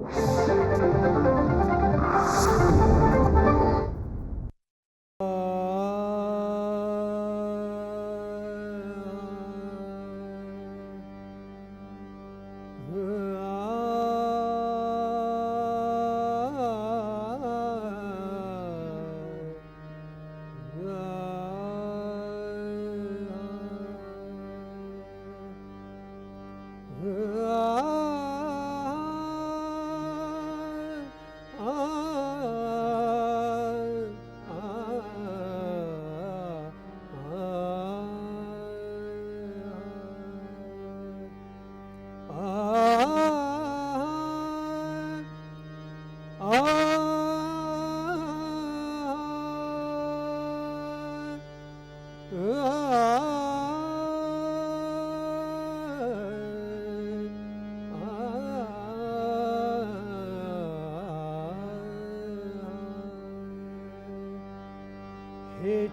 हेची दान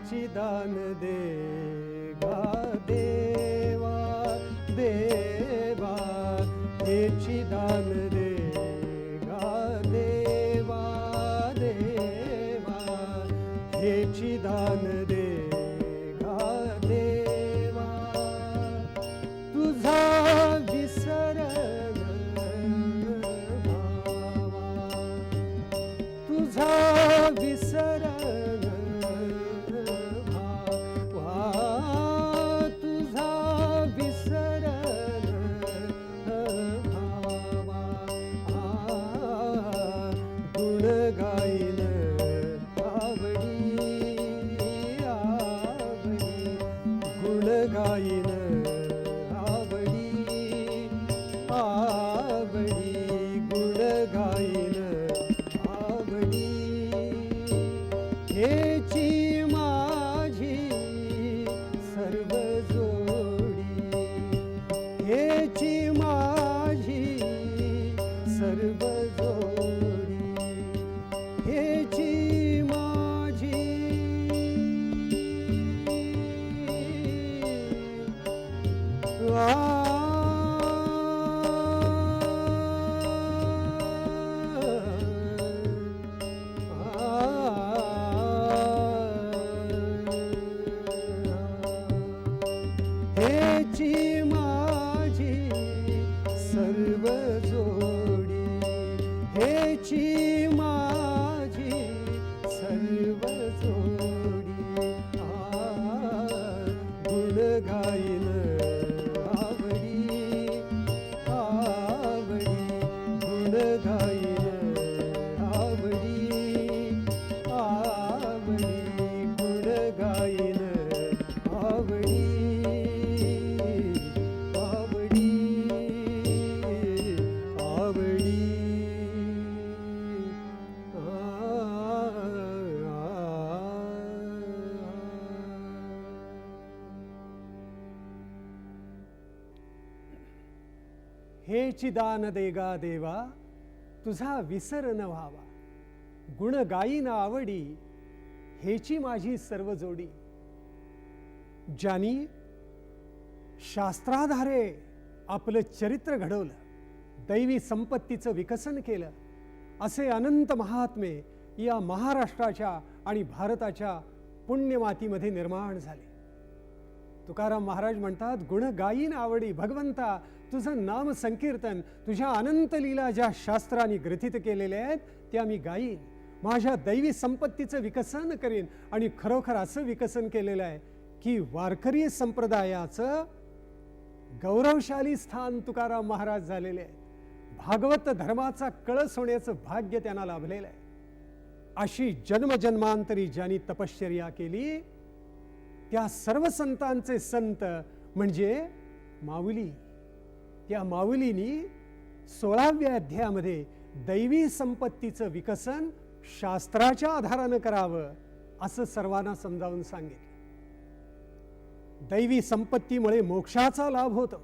चिदान देगा देवा देवा दानि दा सर्व जोडी. हेची मा चिदान देगा देवा तुझा विसर न व्हावा. गुण गाईन आवडी हेची माझी सर्व जोडी. ज्यानी शास्त्राधारे आपलं चरित्र घडवलं दैवी संपत्तीचं विकसन केलं असे अनंत महात्मे या महाराष्ट्राच्या आणि भारताच्या पुण्यमातीमध्ये निर्माण झाले. तुकाराम महाराज म्हणतात गुण गायीन आवडी भगवंता तुझं नाम संकीर्तन तुझ्या अनंत लीला ज्या शास्त्रांनी ग्रथित केलेल्या आहेत त्या मी गाईन. माझ्या दैवी संपत्तीचं विकसन करीन आणि खरोखर असं विकसन केलेलं आहे की वारकरी संप्रदायाचं गौरवशाली स्थान तुकाराम महाराज झालेले आहेत. भागवत धर्माचा कळस होण्याचं भाग्य त्यांना लाभलेलं आहे. अशी जन्मजन्मांतरी ज्यांनी तपश्चर्या केली त्या सर्व संतांचे संत म्हणजे माऊली. त्या माऊलीनी सोळाव्या अध्यायामध्ये दैवी संपत्तीचं विकसन शास्त्राच्या आधारानं करावं असं सर्वांना समजावून सांगितलं. दैवी संपत्तीमुळे मोक्षाचा लाभ होतो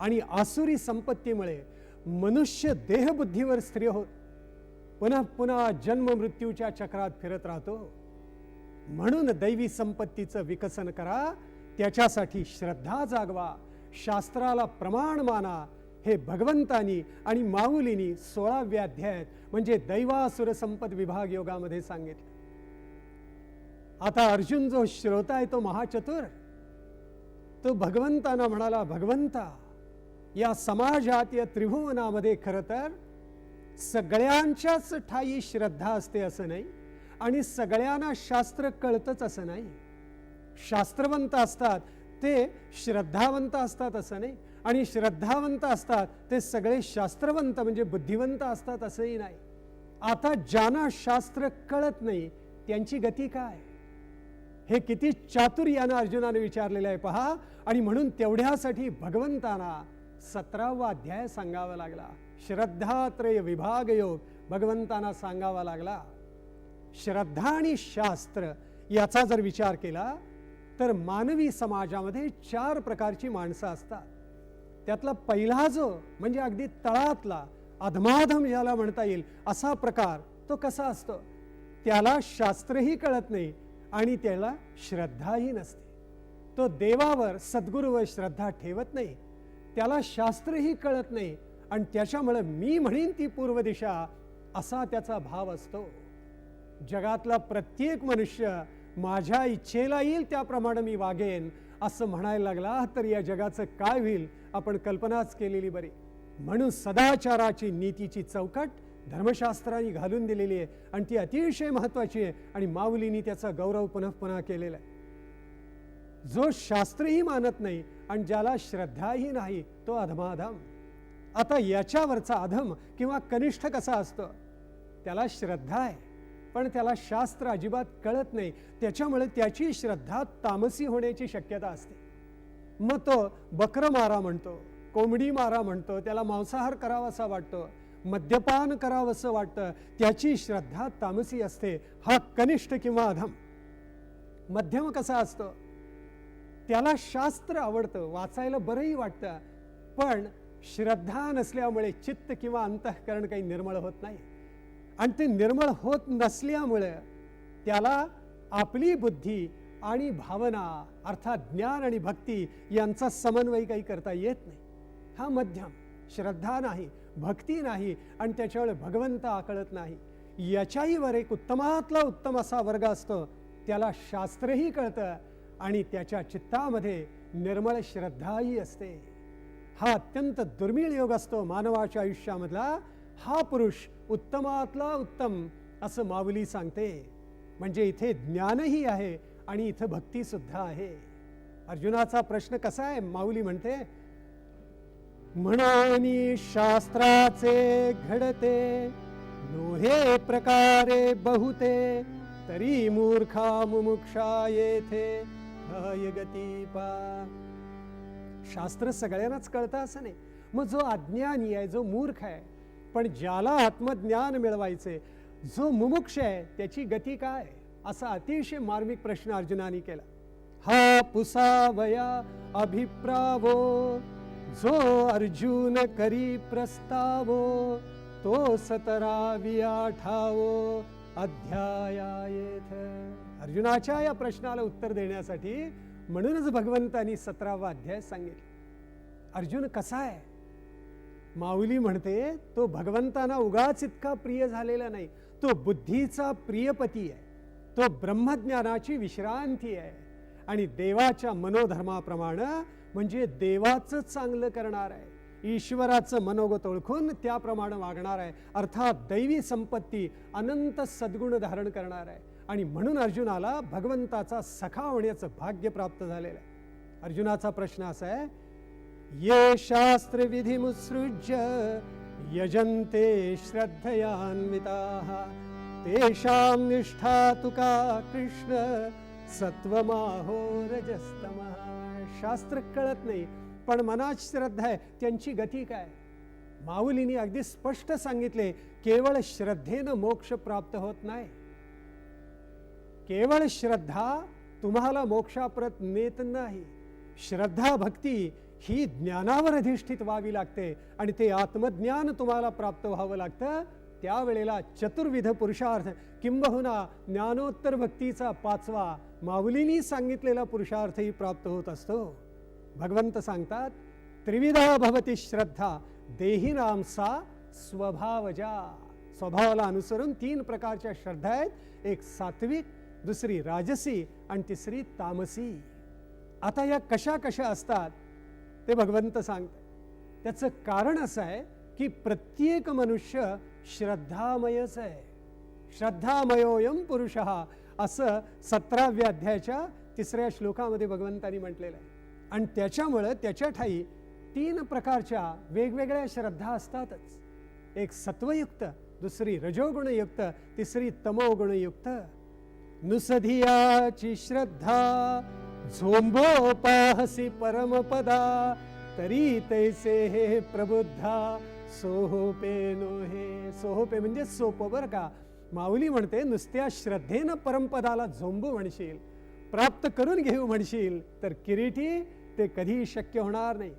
आणि आसुरी संपत्तीमुळे मनुष्य देहबुद्धीवर स्त्रिय होत. पुन्हा पुन्हा जन्म मृत्यूच्या चक्रात फिरत राहतो. म्हणून दैवी संपत्तीचं विकसन करा त्याच्यासाठी श्रद्धा जागवा शास्त्राला प्रमाण माना हे भगवंतानी आणि माऊलीनी सोळाव्या अध्यायात म्हणजे दैवासुर संपद विभाग योगामध्ये सांगितलं. आता अर्जुन जो श्रोता आहे तो महाचतुर. तो भगवंताना म्हणाला भगवंता या समाजात या त्रिभुवनामध्ये खरं तर सगळ्यांच्याच ठाई श्रद्धा असते असं नाही आणि सगळ्यांना शास्त्र कळतच असं नाही. शास्त्रवंत असतात ते श्रद्धावंत असतात असं नाही. आणि श्रद्धावंत असतात ते सगळे शास्त्रवंत म्हणजे बुद्धिवंत असतात असंही नाही. आता ज्यांना शास्त्र कळत नाही त्यांची गती काय? हे किती चातुर्यानं अर्जुनाने विचारलेलं आहे पहा. आणि म्हणून तेवढ्यासाठी भगवंतांना सतरावा अध्याय सांगावा लागला. श्रद्धात्रय विभाग योग भगवंताना सांगावा लागला. श्रद्धा आणि शास्त्र याचा जर विचार केला तर मानवी समाजामध्ये चार प्रकारची माणसं असतात. त्यातला पहिला जो म्हणजे अगदी तळातला अधमाधम याला म्हणता येईल असा प्रकार तो कसा असतो? त्याला शास्त्रही कळत नाही आणि त्याला श्रद्धाही नसते. तो देवावर सद्गुरूवर श्रद्धा ठेवत नाही. त्याला शास्त्रही कळत नाही आणि त्याच्यामुळं मी म्हणेन ती पूर्व दिशा असा त्याचा भाव असतो. जगातला प्रत्येक मनुष्य माझ्या इच्छेला येईल त्याप्रमाणे मी वागेन असं म्हणायला लागला तर या जगाचं काय होईल? आपण कल्पनाच केलेली बरी. म्हणून सदाचाराची नीतीची चौकट धर्मशास्त्राने घालून दिलेली आहे आणि ती अतिशय महत्वाची आहे आणि माऊलीनी त्याचा गौरव पुन्हा पुन्हा केलेला आहे. जो शास्त्रही मानत नाही आणि ज्याला श्रद्धाही नाही तो अधमाधम. आता याच्यावरचा अधम किंवा कनिष्ठ कसा असतो? त्याला श्रद्धा आहे. पण त्याला शास्त्र अजिबात कळत नाही. त्याच्यामुळे त्याची श्रद्धा तामसी होण्याची शक्यता असते. मग तो बकर मारा म्हणतो कोंबडी मारा म्हणतो त्याला मांसाहार करावासा वाटतो मद्यपान करावंसं वाटतं त्याची श्रद्धा तामसी असते हा कनिष्ठ किंवा अधम. मध्यम कसा असतो? त्याला शास्त्र आवडतं वाचायला बरंही वाटतं पण श्रद्धा नसल्यामुळे चित्त किंवा अंतःकरण काही निर्मळ होत नाही. आणि ते निर्मळ होत नसल्यामुळं त्याला आपली बुद्धी आणि भावना अर्थात ज्ञान आणि भक्ती यांचा समन्वय काही करता येत नाही. हा मध्यम श्रद्धा नाही भक्ती नाही आणि त्याच्यावर भगवंत आकळत नाही. याच्याही वर एक उत्तमातला उत्तम असा वर्ग असतो. त्याला शास्त्रही कळतं आणि त्याच्या चित्तामध्ये निर्मळ श्रद्धाही असते. हा अत्यंत दुर्मिळ योग असतो मानवाच्या आयुष्यामधला. हा पुरुष उत्तमातला उत्तम असं माऊली सांगते. म्हणजे इथे ज्ञानही आहे आणि इथं भक्ती सुद्धा आहे. अर्जुनाचा प्रश्न कसा आहे? माऊली म्हणते म्हणानी शास्त्राचे घडते लोहे प्रकारे बहुते तरी मूर्खा मुमुक्षा येथे गती पा. शास्त्र सगळ्यांनाच कळतं असं नाही. मग जो अज्ञानी आहे जो मूर्ख आहे पण ज्याला आत्मज्ञान मिळवायचे जो मुमुक्ष आहे त्याची गती काय? असा अतिशय मार्मिक प्रश्न अर्जुनाने केला. हा पुसावया अभिप्रावो जो अर्जुन करी प्रस्तावो तो सतरावी अध्याया अध्यायायेथ. अर्जुनाच्या या प्रश्नाला उत्तर देण्यासाठी म्हणूनच भगवंतानी सतरावा अध्याय सांगितलं. अर्जुन कसा आहे? माऊली म्हणते तो भगवंतांना उगाच इतका प्रिय झालेला नाही. तो बुद्धीचा प्रियपती आहे. तो ब्रह्मज्ञानाची विश्रांती आहे. आणि देवाच्या मनोधर्माप्रमाणे म्हणजे देवाचं चांगलं करणार आहे. ईश्वराचं मनोगत ओळखून त्याप्रमाणे वागणार आहे. अर्थात दैवी संपत्ती अनंत सद्गुण धारण करणार आहे. आणि म्हणून अर्जुनाला भगवंताचा सखा होण्याचं भाग्य प्राप्त झालेलं आहे. अर्जुनाचा प्रश्न असा आहे ये शास्त्र विधिमुत्सृज्य यजन्ते श्रद्धयान्विताः। तेषां निष्ठा तुका कृष्ण सत्वमाहो रजस्तमः। शास्त्र कळत नाही पण मनात श्रद्धा आहे त्यांची गती काय? माऊलीने अगदी स्पष्ट सांगितले केवळ श्रद्धेनं मोक्ष प्राप्त होत नाही. केवळ श्रद्धा तुम्हाला मोक्षाप्रत नेत नाही. श्रद्धा भक्ती ही ज्ञानावर अधिष्ठित व्हावी लागते आणि ते आत्मज्ञान तुम्हाला प्राप्त व्हावं लागतं. त्यावेळेला चतुर्विध पुरुषार्थ. किंबहुना ज्ञानोत्तर भक्तीचा पाचवा माऊलींनी सांगितलेला पुरुषार्थही प्राप्त होत असतो. भगवंत सांगतात त्रिविधा भवती श्रद्धा देही नामसा स्वभावजा. स्वभावाला अनुसरून तीन प्रकारच्या श्रद्धा आहेत. एक सात्विक दुसरी राजसी आणि तिसरी तामसी. आता या कशा कशा असतात? ते भगवंत सांगतात. त्याचं कारण असं आहे की प्रत्येक मनुष्य श्रद्धामयच आहे. श्रद्धामयोयम पुरुष असं सतराव्या अध्यायाच्या तिसऱ्या श्लोकामध्ये भगवंतानी म्हटलेलं आहे. आणि त्याच्यामुळं त्याच्या ठाई तीन प्रकारच्या वेगवेगळ्या श्रद्धा असतातच. एक सत्वयुक्त दुसरी रजोगुणयुक्त तिसरी तमोगुणयुक्त. नुसधियाची श्रद्धा झोंबो पाहसी परमपदा तरी तैसे हे प्रबुद्धा. सोहोपे नोहे सोहोपे म्हणजे सोपं बरं का. माऊली म्हणते नुसत्या श्रद्धेनं परमपदाला झोंबू म्हणशील प्राप्त करून घेऊ म्हणशील तर किरीटी ते कधी शक्य होणार नाही.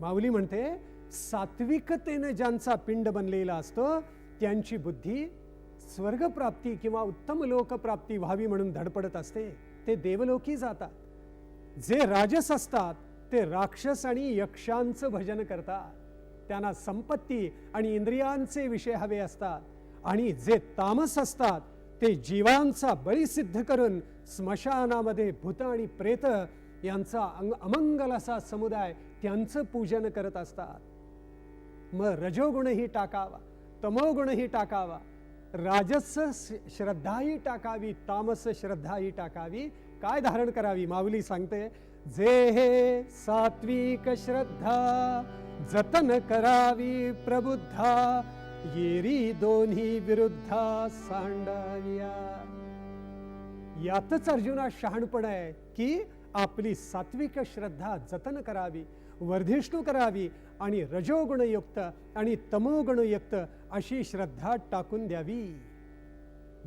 माऊली म्हणते सात्विकतेनं ज्यांचा पिंड बनलेला असतो त्यांची बुद्धी स्वर्गप्राप्ती किंवा उत्तम लोकप्राप्ती व्हावी म्हणून धडपडत असते. ते देवलोकी जातात. जे राजस असतात ते राक्षस आणि यक्षांचं भजन करतात. त्यांना संपत्ती आणि इंद्रियांचे विषय हवे असतात. आणि जे तामस असतात ते जीवांचा बळी सिद्ध करून स्मशानामध्ये भूत आणि प्रेत यांचा अंग अमंगल असा समुदाय त्यांचं पूजन करत असतात. मग रजोगुणही टाकावा तमोगुणही टाकावा राजस श्रद्धाही टाकावी तामस श्रद्धाही टाकावी काय धारण करावी? माऊली सांगते जे हे सात्विक श्रद्धा जतन करावी प्रबुद्धा येरी दोन्ही विरुद्धा सांडाविया. यातच अर्जुना शहाणपण आहे की आपली सात्विक श्रद्धा जतन करावी वर्धिष्णू करावी आणि रजोगुणयुक्त आणि तमोगुणयुक्त अशी श्रद्धा टाकून द्यावी.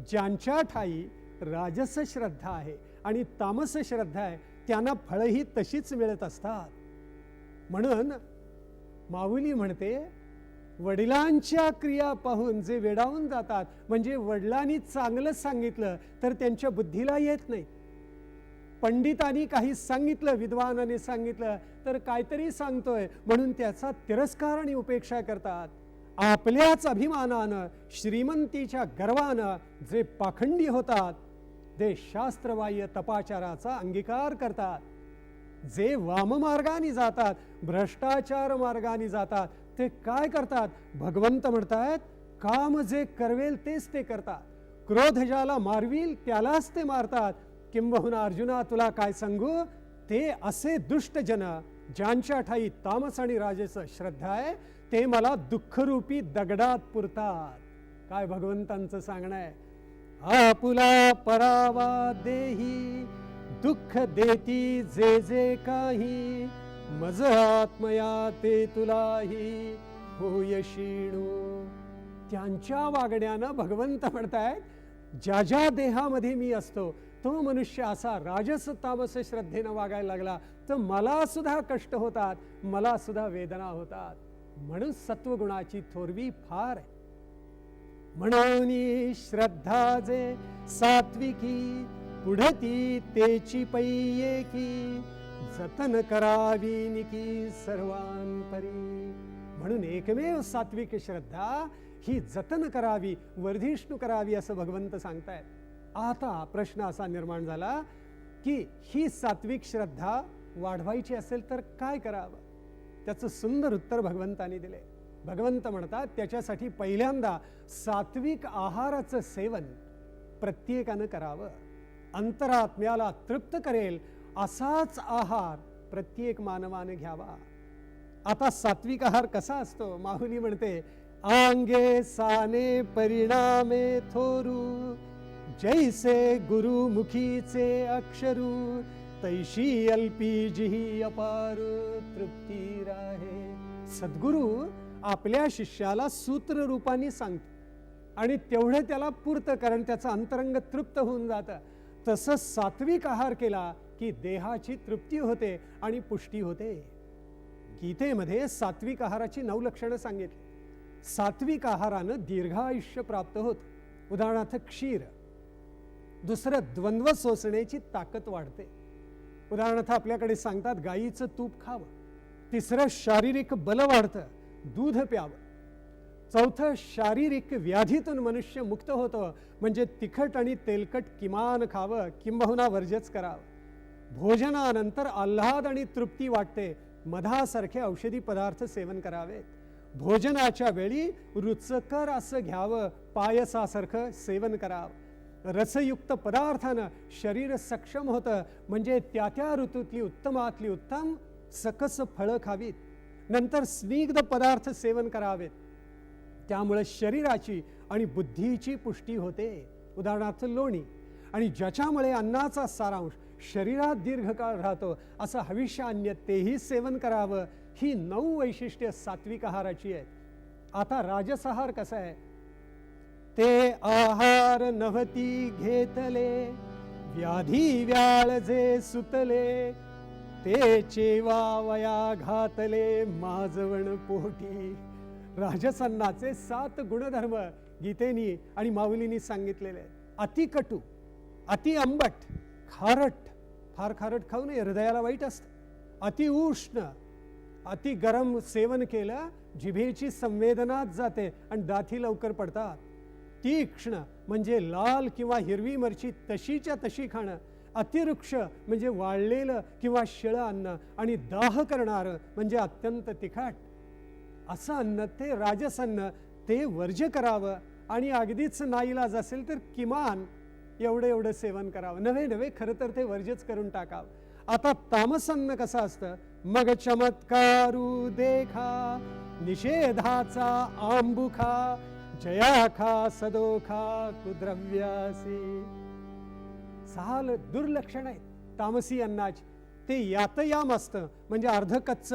ज्यांच्या ठाई राजस श्रद्धा आहे आणि तामस श्रद्धा आहे त्यांना फळंही तशीच मिळत असतात. म्हणून माऊली म्हणते वडिलांच्या क्रिया पाहून जे वेडावून जातात म्हणजे वडिलांनी चांगलंच सांगितलं तर त्यांच्या बुद्धीला येत नाही. पंडितांनी काही सांगितलं विद्वानाने सांगितलं तर काहीतरी सांगतोय म्हणून त्याचा तिरस्कार आणि उपेक्षा करतात. आपल्याच अभिमानानं श्रीमंतीच्या गर्वानं जे पाखंडी होतात ते शास्त्रबाह्य तपाचाराचा अंगीकार करतात. जे वाममार्गाने जातात भ्रष्टाचार मार्गाने जातात ते काय करतात? भगवंत म्हणतायत काम जे करवेल तेच ते करतात. क्रोध ज्याला मारवील त्यालाच ते मारतात. किंबहुना अर्जुना तुला काय सांगू? ते असे दुष्टजन ज्यांच्या ठाई तामस आणि राजेच श्रद्धा आहे ते मला दुःखरूपी दगडात पुरतात. काय भगवंतांचं सांगणं आहे? आपुला परावा देही दुःख देती जे जे काही. मज आत्मया ते तुलाही होयशीणू त्यांच्या वागण्यानं भगवंत म्हणतायत ज्या ज्या देहामध्ये मी असतो तो मनुष्य असा राजस तामस श्रद्धेनं वागायला लागला तर मला सुद्धा कष्ट होतात मला सुद्धा वेदना होतात. म्हणून सत्वगुणाची थोरवी फार आहे. म्हणून श्रद्धा जे सात्विकी पुढती तेची पैकी जतन करावी निकी सर्वांपरी. म्हणून एकमेव सात्विक श्रद्धा ही जतन करावी वर्धिष्णू करावी असं भगवंत सांगतायत आता प्रश्न असा निर्माण झाला की ही सात्विक श्रद्धा वाढवायची असेल तर काय करावं? त्याचं सुंदर उत्तर भगवंतानी दिले. भगवंत म्हणतात त्याच्यासाठी पहिल्यांदा सात्विक आहाराचं सेवन प्रत्येकानं करावं. अंतरात्म्याला तृप्त करेल असाच आहार प्रत्येक मानवाने घ्यावा. आता सात्विक आहार कसा असतो? माहुली म्हणते आंगे साने परिणामे थोरू जैसे गुरुमुखीचे अक्षरू तैशी अल्पी जिही अपार तृप्ती राहे. सद्गुरू आपल्या शिष्याला सूत्ररूपाने सांगतो आणि तेवढं त्याला पुरतं कारण त्याचं अंतरंग तृप्त होऊन जातं. तसं सात्विक आहार केला की देहाची तृप्ती होते आणि पुष्टी होते. गीतेमध्ये सात्विक आहाराची नऊ लक्षणं सांगितली. सात्विक आहारानं दीर्घायुष्य प्राप्त होत. उदाहरणार्थ क्षीर. दुसरं द्वंद्व सोसण्याची ताकद वाढते. उदाहरणार्थ आपल्याकडे सांगतात गायीचं तूप खावं. तिसरं शारीरिक बल वाढतं. दूध प्यावं. चौथं शारीरिक व्याधीतून मनुष्य मुक्त होतं. म्हणजे तिखट आणि तेलकट किमान खावं किंबहुना वर्जच करावं. भोजनानंतर आल्हाद आणि तृप्ती वाटते. मधासारखे औषधी पदार्थ सेवन करावेत. भोजनाच्या वेळी रुचकर असं घ्यावं पायसासारखं सेवन करावं. रसयुक्त पदार्थानं शरीर सक्षम होतं. म्हणजे त्या त्या ऋतूतली उत्तमातली उत्तम सकस फळं खावीत. नंतर स्निग्ध पदार्थ सेवन करावेत त्यामुळे शरीराची आणि बुद्धीची पुष्टी होते. उदाहरणार्थ लोणी. आणि ज्याच्यामुळे अन्नाचा सारांश शरीरात दीर्घकाळ राहतो असं हविष्य अन्य तेही सेवन करावं ही नऊ वैशिष्ट्य सात्विक आहाराची आहेत. आता राजसहार कसा आहे? ते आहार नव्हती घेतले व्याधी व्याळ जे सुतले ते चेवावया घातले माजवण पोटी. राजसन्नाचे सात गुणधर्म गीतेनी आणि माऊलीनी सांगितलेले. अतिकटू अति आंबट खारट. फार खारट खाऊ नये हृदयाला वाईट असतं. अति उष्ण अति गरम सेवन केलं जिभेची संवेदनाच जाते आणि दाथी लवकर पडतात. तीक्ष्ण म्हणजे लाल किंवा हिरवी मिरची तशीच्या तशी खाणं अतिवृक्ष म्हणजे वाळलेलं किंवा शिळं अन्न आणि दाह करणारं म्हणजे अत्यंत तिखट. असं अन्न ते राजसन्न ते वर्ज्य करावं आणि अगदीच नाईलाज असेल तर किमान एवढं एवढं सेवन करावं. नव्हे नव्हे खरं तर ते वर्जच करून टाकावं. आता तामस अन्न कसं असतं? मग चमत्कारू देखा निषेधाचा आंबुखा जया खा सदोखा कुद्रव्यासी. सहाल दुर्लक्षण आहेत. तामसी अन्नाज ते यातयाम असतं. म्हणजे अर्धकच्च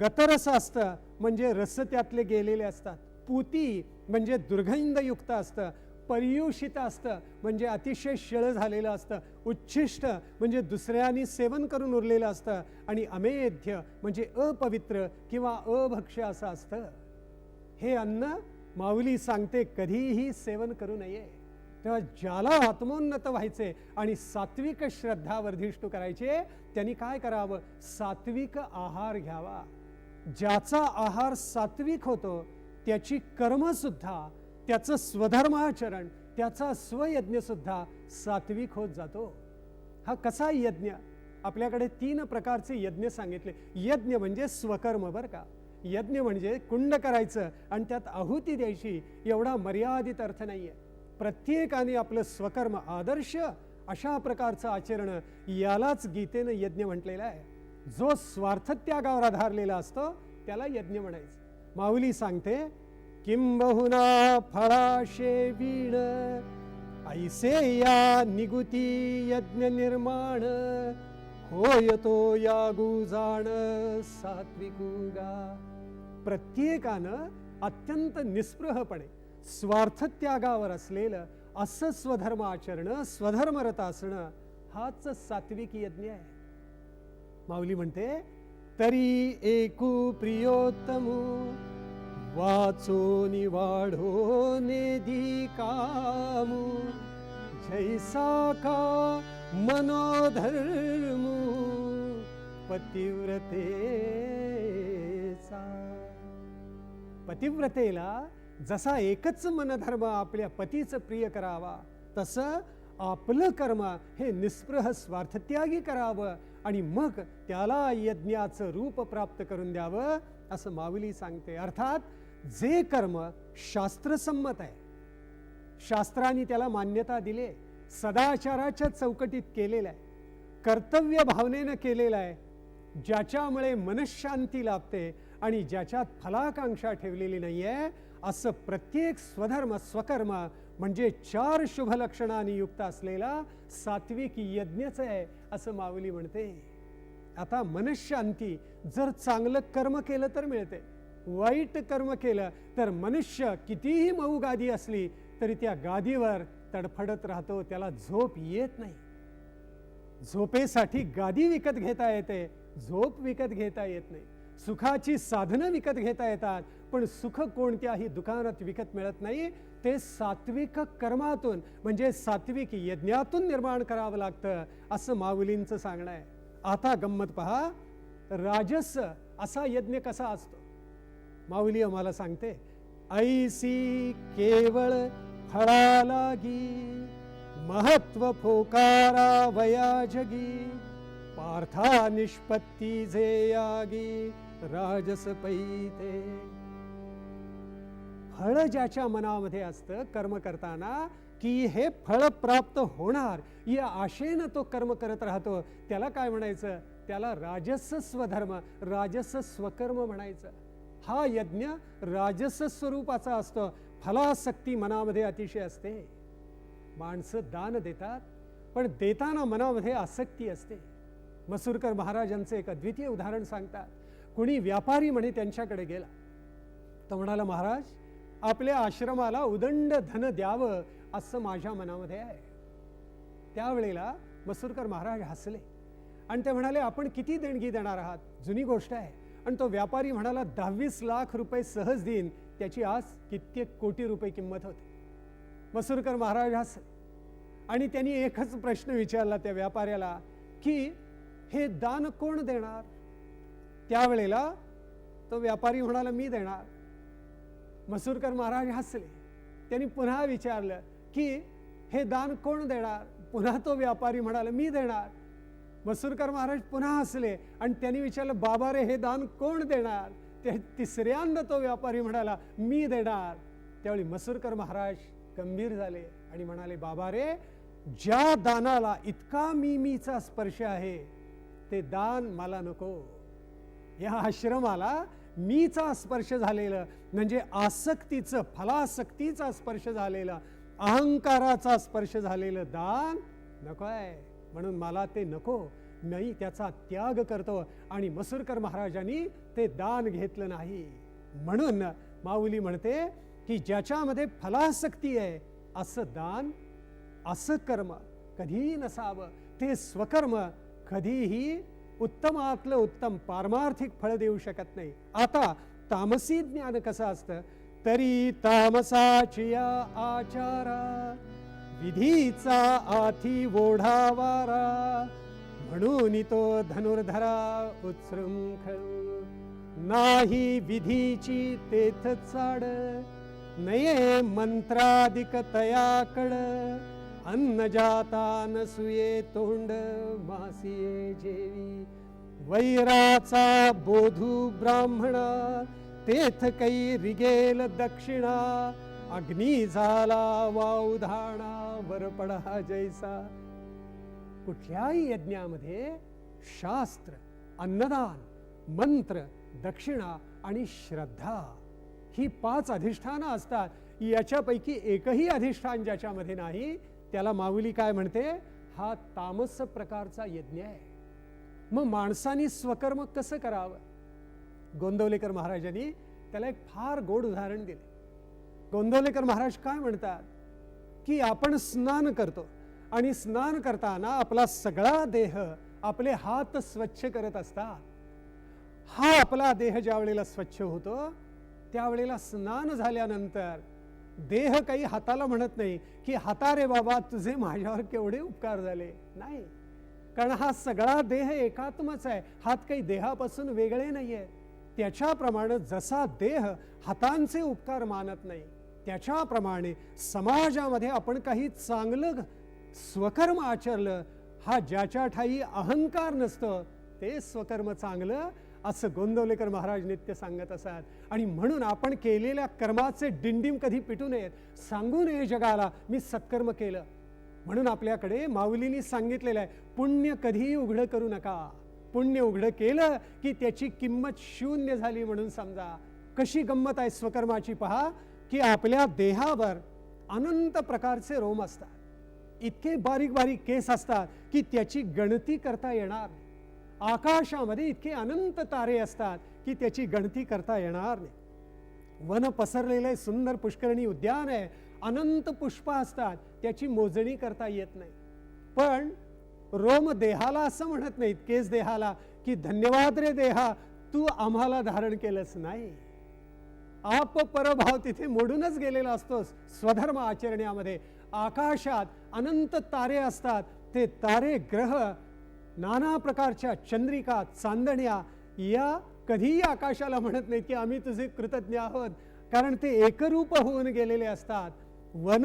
गतरस असतं. म्हणजे रस त्यातले गेलेले असतात. पुती म्हणजे दुर्गंधयुक्त असतं. पर्युषित असतं. म्हणजे अतिशय शिळ झालेलं असतं. उच्छिष्ट म्हणजे दुसऱ्यांनी सेवन करून उरलेलं असतं. आणि अमेध्य म्हणजे अपवित्र किंवा अभक्ष्य असं असतं. हे अन्न माऊली सांगते कधीही सेवन करू नये. तेव्हा ज्याला आत्मोन्नत व्हायचे आणि सात्विक श्रद्धा वर्धिष्ठ करायचे त्यांनी काय करावं? सात्विक आहार घ्यावा. ज्याचा आहार सात्विक होतो त्याची कर्मसुद्धा त्याचं स्वधर्माचरण त्याचा स्वयज्ञसुद्धा सात्विक होत जातो. हा कसा यज्ञ? आपल्याकडे तीन प्रकारचे यज्ञ सांगितले. यज्ञ म्हणजे स्वकर्म बरं का. यज्ञ म्हणजे कुंड करायचं आणि त्यात आहुती द्यायची. एवढा मर्यादित अर्थ नाही आहे प्रत्येकाने आपलं स्वकर्म आदर्श अशा प्रकारचं आचरण यालाच गीतेनं यज्ञ म्हटलेलं आहे. जो स्वार्थत्यागावर आधारलेला असतो त्याला यज्ञ म्हणायचं. माऊली सांगते किंबहुना फळाशे वीण ऐसे या निगुती यज्ञ निर्माण होय तो यागू जाण सात्विकुगा प्रत्येकानं अत्यंत निस्पृहपणे स्वार्थत्यागावर असलेलं असं स्वधर्म आचरणं स्वधर्मरत असणं हाच सात्विक यज्ञ आहे. माऊली म्हणते तरी एकू प्रियोत्तमू वाचो निवाढो नेदी कामू जैसा का मनोधर्मू पतिव्रतेचा. पतिव्रतेला जसा एकच मनधर्म आपल्या पतीचं प्रिय करावा तसं आपलं कर्म हे निस्पृह स्वार्थत्यागी करावं आणि मग त्याला यज्ञाचं रूप प्राप्त करून द्यावं असं माऊली सांगते. अर्थात जे कर्म शास्त्रसंमत आहे शास्त्राने त्याला मान्यता दिली सदाचाराच्या चौकटीत केलेलं आहे कर्तव्य भावनेनं केलेलं आहे ज्याच्यामुळे मनशांती लाभते आणि ज्याच्यात फलाकांक्षा ठेवलेली नाही आहे असं प्रत्येक स्वधर्म स्वकर्म म्हणजे चार शुभ लक्षणाने युक्त असलेला सात्विक यज्ञच आहे असं माऊली म्हणते. आता मनशांती जर चांगलं कर्म केलं तर मिळते. वाईट कर्म केलं तर मनुष्य कितीही मऊ गादी असली तरी त्या गादीवर तडफडत राहतो त्याला झोप येत नाही. झोपेसाठी गादी विकत घेता येते झोप विकत घेता येत नाही. सुखाची साधनं विकत घेता येतात पण सुख कोणत्याही दुकानात विकत मिळत नाही. ते सात्विक कर्मातून म्हणजे सात्विक यज्ञातून निर्माण करावं लागतं असं माऊलींचं सांगणं आहे. आता गंमत पहा राजस असा यज्ञ कसा असतो? माऊली आम्हाला सांगते ऐसी केवळ फळा लागी महत्त्व फोकारा वया जगी पार्था निष्पत्ती झे यागी राजस पैते फळ ज्याच्या मनामध्ये असतं कर्म करताना की हे फळ प्राप्त होणार या आशेनं तो कर्म करत राहतो त्याला काय म्हणायचं? त्याला राजस स्वधर्म राजस स्वकर्म म्हणायचं. हा यज्ञ राजस स्वरूपाचा असतो. फलासक्ती मनामध्ये अतिशय असते. माणसं दान देतात पण देताना मनामध्ये आसक्ती असते. मसूरकर महाराजांचे एक अद्वितीय उदाहरण सांगतात. कुणी व्यापारी म्हणे त्यांच्याकडे गेला. तो म्हणाला महाराज आपल्या आश्रमाला उदंड धन द्यावं असं माझ्या मनामध्ये आहे. त्यावेळेला मसूरकर महाराज हसले. आणि ते म्हणाले आपण किती देणगी देणार आहात? जुनी गोष्ट आहे. आणि तो व्यापारी म्हणाला दहावीस लाख रुपये सहज देईन. त्याची आज कित्येक कोटी रुपये किंमत होते. मसूरकर महाराज हसले. आणि त्यांनी एकच प्रश्न विचारला त्या व्यापाऱ्याला की हे दान कोण देणार? त्यावेळेला तो व्यापारी म्हणाला मी देणार. मसूरकर महाराज हसले. त्यांनी पुन्हा विचारलं की हे दान कोण देणार? पुन्हा तो व्यापारी म्हणाला मी देणार. मसूरकर महाराज पुन्हा हसले आणि त्यांनी विचारलं बाबा रे हे दान कोण देणार? ते तिसऱ्यांदा तो व्यापारी म्हणाला मी देणार. त्यावेळी मसूरकर महाराज गंभीर झाले आणि म्हणाले बाबा रे ज्या दानाला इतका मी मीचा स्पर्श आहे ते दान मला नको. या आश्रमाला मीचा स्पर्श झालेलं म्हणजे आसक्तीचं फलासक्तीचा स्पर्श झालेला अहंकाराचा स्पर्श झालेलं दान नको आहे. म्हणून मला ते नको. मी त्याचा त्याग करतो आणि मसूरकर महाराजांनी ते दान घेतलं नाही. म्हणून माऊली म्हणते की ज्याच्यामध्ये फलासक्ती आहे असं दान असं कर्म कधीही नसावं. ते स्वकर्म कधीही उत्तमातलं उत्तम पारमार्थिक फळ देऊ शकत नाही. आता तामसी ज्ञान कसं असतं? तरी तामसाचिया आचारा विधीचा आथी ओढावारा म्हणून तो धनुर्धरा उत्सृंख नाही विधीची तेथ चाड नये मंत्राधिक तयाकड अन्न जाता नसुये तोंड मासिये जेवी। वैराचा बोधू ब्राह्मणा तेथ कै रिगेल दक्षिणा। अग्नी झाला वावधाणा वरपडा जैसा। कुठल्याही यज्ञामध्ये शास्त्र अन्नदान मंत्र दक्षिणा आणि श्रद्धा ही पाच अधिष्ठानं असतात. याच्यापैकी एकही अधिष्ठान ज्याच्यामध्ये नाही त्याला माऊली काय म्हणते? हा तामस प्रकारचा यज्ञ आहे. मग माणसानी स्वकर्म कसं करावं? गोंदवलेकर महाराजांनी त्याला एक फार गोड उदाहरण दिले. गोंदवलेकर महाराज काय म्हणतात? की आपण स्नान करतो आणि स्नान करताना आपला सगळा देह आपले हात स्वच्छ करत असतात. हा आपला देह ज्या वेळेला स्वच्छ होतो त्यावेळेला स्नान झाल्यानंतर देह काही हाताला म्हणत नाही की हाता रे बाबा तुझे माझ्यावर केवढे उपकार झाले. नाही. कारण हा सगळा देह एकात्मच आहे. हात काही देहापासून वेगळे नाही आहे त्याच्याप्रमाणे जसा देह हातांचे उपकार मानत नाही त्याच्याप्रमाणे समाजामध्ये आपण काही चांगलं स्वकर्म आचरलं हा ज्याच्या ठाई अहंकार नसतं ते स्वकर्म चांगलं असं गोंदवलेकर महाराज नित्य सांगत असतात आणि म्हणून आपण केलेल्या कर्माचे डिंडीम कधी पिटू नयेत. सांगू नये जगाला मी सत्कर्म केलं. म्हणून आपल्याकडे माऊलींनी सांगितलेलं आहे पुण्य कधीही उघडं करू नका. पुण्य उघडं केलं की त्याची किंमत शून्य झाली म्हणून समजा. कशी गंमत आहे स्वकर्माची पहा की आपल्या देहावर अनंत प्रकारचे रोम असतात. इतके बारीक बारीक केस असतात की त्याची गणती करता येणार नाही. आकाशामध्ये इतके अनंत तारे असतात की त्याची गणती करता येणार नाही. वन पसरलेले सुंदर पुष्करणी उद्यान आहे अनंत पुष्प असतात त्याची मोजणी करता येत नाही. पण रोम देहाला असं म्हणत नाहीत केस देहाला की धन्यवाद रे देहा तू आम्हाला धारण केलंच नाही. आप परभाव तिथे मोडूनच गेलेला असतोस स्वधर्म आचरण्यामध्ये. आकाशात अनंत तारे असतात ते तारे ग्रह नाना प्रकारच्या चंद्रिका चांदण्या या कधीही आकाशाला म्हणत नाहीत की आम्ही तुझे कृतज्ञ आहोत. कारण ते एकरूप होऊन गेलेले असतात. वन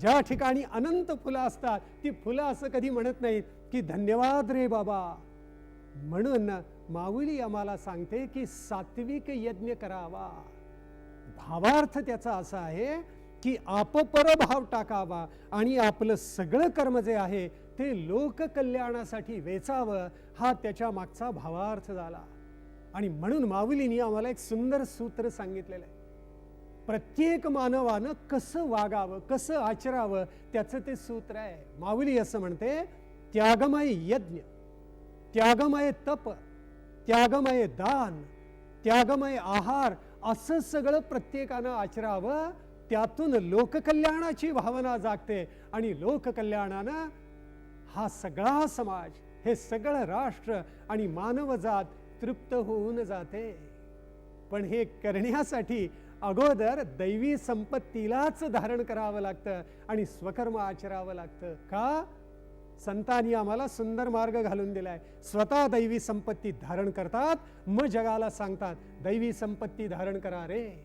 ज्या ठिकाणी अनंत फुलं असतात ती फुलं असं कधी म्हणत नाहीत की धन्यवाद रे बाबा. म्हणून माऊली आम्हाला सांगते की सात्विक यज्ञ करावा. भावार्थ त्याचा असा आहे की आपपर भाव टाकावा आणि आपलं सगळं कर्म जे आहे ते लोककल्याणासाठी वेचावं हा त्याच्या मागचा भावार्थ झाला. आणि म्हणून माऊलींनी आम्हाला एक सुंदर सूत्र सांगितलेलं आहे. प्रत्येक मानवानं कसं वागावं कसं आचरावं त्याचं ते सूत्र आहे. माऊली असं म्हणते त्यागमय यज्ञ त्यागमय तप त्यागमय दान त्यागमय आहार असं सगळं प्रत्येकानं आचरावं त्यातून लोककल्याणाची भावना जागते आणि लोककल्याणानं हा सगळा समाज हे सगळं राष्ट्र आणि मानवजात तृप्त होऊन जाते. पण हे करण्यासाठी अगोदर दैवी संपत्तीलाच धारण करावं लागतं आणि स्वकर्म आचरावं लागतं. का? संतांनी आम्हाला सुंदर मार्ग घालून दिलाय. स्वतः दैवी संपत्ती धारण करतात मग जगाला सांगतात दैवी संपत्ती धारण करा रे.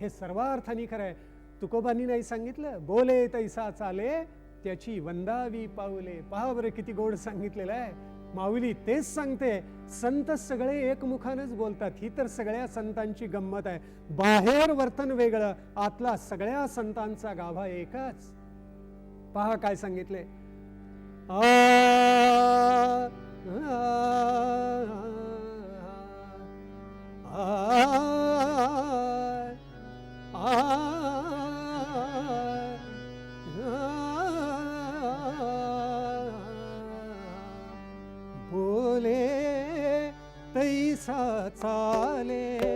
हे सर्वार्थानी खरंय. तुकोबांनी नाही सांगितलं? बोले तैसा चाले त्याची वंदावी पाऊले पहा बरं किती गोड सांगितलेलं आहे माऊली तेच सांगते संत सगळे एकमुखानच बोलतात ही तर सगळ्या संतांची गंमत आहे बाहेर वर्तन वेगळं आतला सगळ्या संतांचा गाभा एकच पहा काय सांगितले आ, तैसा चाले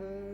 की